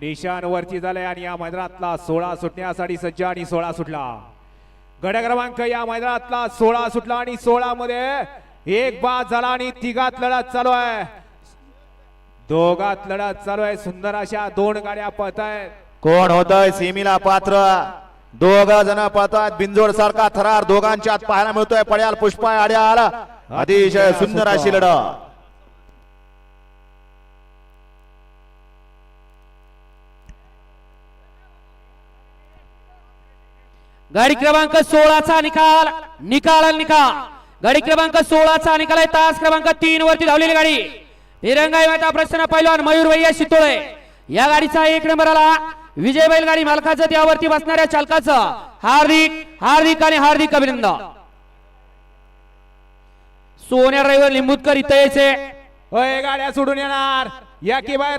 निशाणवरती झालंय आणि या मैदानातला सोळा सुटण्यासाठी सज्ज आणि सोळा सुटला. गडक्रमांक या मैदानातला सोळा सुटला आणि सोळा मध्ये एक बाद झाला आणि तिघात लढत चालू आहे. दोघात लढत चालू आहे. सुंदर अशा दोन गाड्या पळत आहेत कोण होतय? सीमीला पात्र. दोघ जण पळतात बिंजोड सारखा थरार दोघांच्या आत पाहायला मिळतोय. पड्याल पुष्पा आड्याल अतिशय सुंदर अशी लढत. गाडी क्रमांक सोळाचा निकाल. निकाल निकाल. गाडी क्रमांक सोळाचा निकाल आहे. तास क्रमांक तीन वरती धावलेली गाडी. तिरंगाई माता प्रसन्न पैलवान मयूर भैया शितोळे. या गाडीचा एक नंबर आला. विजय बैल गाडी मालकाचं त्यावरती बसणाऱ्या चालकाचं हार्दिक हार्दिक आणि हार्दिक अभिनंदन. सोन्या ड्रायव्हर लिंबूतकर इथं यायचे. होय गाड्या सोडून येणार. या की बाहेर